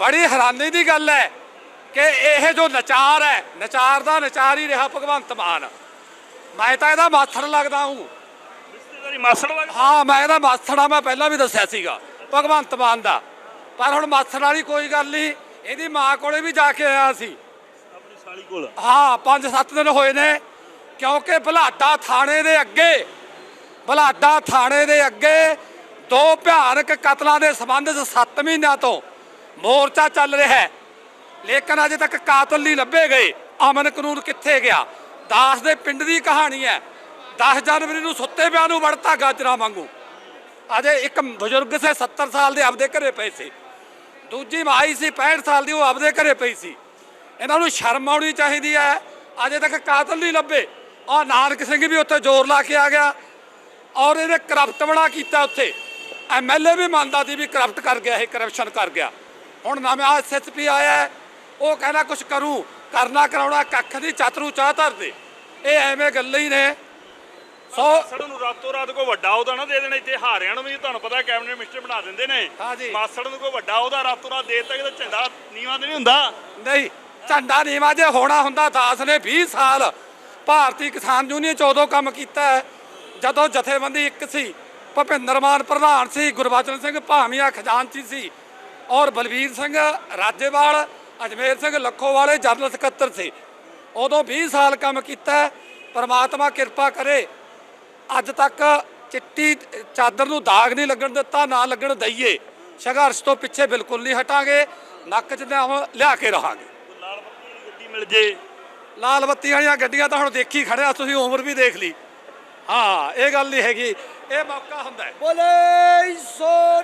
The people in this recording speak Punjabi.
ਬੜੀ ਹੈਰਾਨੀ ਦੀ ਗੱਲ ਹੈ ਕਿ ਇਹ ਜੋ ਨਚਾਰ ਹੈ ਨਚਾਰ ਦਾ ਨਚਾਰ ਹੀ ਰਿਹਾ ਭਗਵੰਤ ਮਾਨ। ਮੈਂ ਤਾਂ ਇਹਦਾ ਮਾਥੜ ਲੱਗਦਾ ਹੂੰ। ਮਾਸੜ ਲੱਗ ਹਾਂ ਮੈਂ ਇਹਦਾ ਮਾਥੜਾ ਮੈਂ ਪਹਿਲਾਂ ਵੀ ਦੱਸਿਆ ਸੀਗਾ ਭਗਵੰਤ ਮਾਨ ਦਾ। ਪਰ ਹੁਣ ਮਾਥੜ ਵਾਲੀ ਕੋਈ ਗੱਲ ਨਹੀਂ ਇਹਦੀ ਮਾਂ ਕੋਲੇ ਵੀ ਜਾ ਕੇ ਆਇਆ ਸੀ। ਆਪਣੀ ਸਾਲੀ ਕੋਲ? ਹਾਂ 5-7 ਦਿਨ ਹੋਏ ਨੇ ਕਿਉਂਕਿ ਬਲਾਡਾ ਥਾਣੇ ਦੇ ਅੱਗੇ ਬਲਾਡਾ ਥਾਣੇ ਦੇ ਅੱਗੇ ਦੋ ਭਿਆਨਕ ਕਤਲਾਂ ਦੇ ਸੰਬੰਧ 'ਚ 7 ਮਹੀਨਿਆਂ ਤੋਂ ਮੋਰਚਾ ਚੱਲ ਰਿਹਾ ਹੈ। ਲੇਕਿਨ ਅਜੇ ਤੱਕ ਕਾਤਲ ਨਹੀਂ ਲੱਭੇ ਗਏ। ਅਮਨ ਕਾਨੂੰਨ ਕਿੱਥੇ ਗਿਆ? ਦਾਸ ਦੇ ਪਿੰਡ ਦੀ ਕਹਾਣੀ ਹੈ। 10 ਜਨਵਰੀ ਨੂੰ ਸੁੱਤੇ ਪਿਆ ਨੂੰ ਵੜਤਾ ਗਾਜਰਾ ਵਾਂਗੂ। ਅਜੇ ਇੱਕ ਬਜ਼ੁਰਗ ਸੇ 70 ਸਾਲ ਦੇ ਆਪਦੇ ਘਰੇ ਪਏ ਸੀ। ਦੂਜੀ ਮਾਈ ਸੀ 65 ਸਾਲ ਦੀ, ਉਹ ਆਪਦੇ ਘਰੇ ਪਈ ਸੀ। ਇਹਨਾਂ ਨੂੰ ਸ਼ਰਮ ਆਉਣੀ ਚਾਹੀਦੀ ਹੈ। ਅਜੇ ਤੱਕ ਕਾਤਲ ਨਹੀਂ ਲੱਭੇ। ਔਰ ਨਾਨਕ ਸਿੰਘ ਵੀ ਉੱਥੇ ਜ਼ੋਰ ਲਾ ਕੇ ਆ ਗਿਆ। ਔਰ ਇਹਨੇ ਕਰਪਟ ਬੜਾ ਕੀਤਾ ਉੱਥੇ। ਐਮਐਲਏ ਵੀ ਮੰਨਦਾ ਸੀ ਵੀ ਕਰਪਟ ਕਰ ਗਿਆ, ਇਹ ਕਰਪਸ਼ਨ ਕਰ ਗਿਆ। ਹੁਣ ਨਵਾਂ ਐਸਐਸਪੀ ਆਇਆ ਉਹ ਕਹਿੰਦਾ ਕੁਝ ਕਰੂ ਕਰਨਾ ਕਰਾਉਣਾ ਕੱਖ ਦੀ ਚਾਤਰੂ ਚਾਹ ਧਰਦੇ। ਇਹ ਐਵੇਂ ਗੱਲਾਂ ਹੀ ਨੇ। ਸੋ ਮਾਸੜ ਨੂੰ ਰਾਤੋਂ ਰਾਤ ਕੋਈ ਵੱਡਾ ਉਹਦਾ ਨਾ ਦੇ ਦੇਣਾ ਇੱਥੇ ਹਾਰਿਆਂ ਨੂੰ ਵੀ ਤੁਹਾਨੂੰ ਪਤਾ ਕੈਬਨਿਟ ਮਿਨਿਸਟਰ ਬਣਾ ਦਿੰਦੇ ਨੇ। ਮਾਸੜ ਨੂੰ ਕੋਈ ਵੱਡਾ ਉਹਦਾ ਰਾਤੋਂ ਰਾਤ ਦੇ ਤੱਕ ਤਾਂ ਝੰਡਾ ਨੀਵਾਂ ਤੇ ਨਹੀਂ ਹੁੰਦਾ? ਨਹੀਂ ਝੰਡਾ ਨੀਵਾ ਜੇ ਹੋਣਾ ਹੁੰਦਾ ਦਾਸ ਨੇ 20 ਸਾਲ ਭਾਰਤੀ ਕਿਸਾਨ ਯੂਨੀਅਨ ਚ ਉਦੋਂ ਕੰਮ ਕੀਤਾ ਜਦੋਂ ਜਥੇਬੰਦੀ ਇੱਕ ਸੀ ਭੁਪਿੰਦਰ ਮਾਨ ਪ੍ਰਧਾਨ ਸੀ ਗੁਰਬਚਨ ਸਿੰਘ ਭਾਮੀਆ ਖਜ਼ਾਨਚੀ ਸੀ। ਔਰ ਬਲਵੀਰ ਸਿੰਘ ਰਾਜੇਵਾਲ, ਅਜਮੇਰ ਸਿੰਘ ਲੱਖੋਵਾਲੇ, ਜਨਰਲ ਸਕੱਤਰ ਸੀ। ਉਦੋਂ 20 ਸਾਲ ਕੰਮ ਕੀਤਾ, ਪਰਮਾਤਮਾ ਕਿਰਪਾ ਕਰੇ। ਅੱਜ ਤੱਕ ਚਿੱਟੀ ਚਾਦਰ ਨੂੰ ਦਾਗ ਨਹੀਂ ਲੱਗਣ ਦਿੱਤਾ, ਨਾ ਲੱਗਣ ਦਈਏ। ਸੰਘਰਸ਼ ਤੋਂ ਪਿੱਛੇ ਬਿਲਕੁਲ ਨਹੀਂ ਹਟਾਂਗੇ, ਨੱਕ 'ਚ ਲਿਆਵਾਂ- ਲਿਆ ਕੇ ਰਹਾਂਗੇ। ਲਾਲ ਬੱਤੀ ਵਾਲੀ ਗੱਡੀ ਮਿਲ ਜੇ ਲਾਲ ਬੱਤੀ ਵਾਲੀਆਂ ਗੱਡੀਆਂ ਤਾਂ ਹੁਣ ਦੇਖੀ ਖੜਿਆ ਤੁਸੀਂ ਉਮਰ ਵੀ ਦੇਖ ਲਈ। ਹਾਂ, ਇਹ ਗੱਲ ਨਹੀਂ ਹੈਗੀ। ਇਹ ਮੌਕਾ ਹੁੰਦਾ ਹੈ। ਬੋਲੇ ਸੋ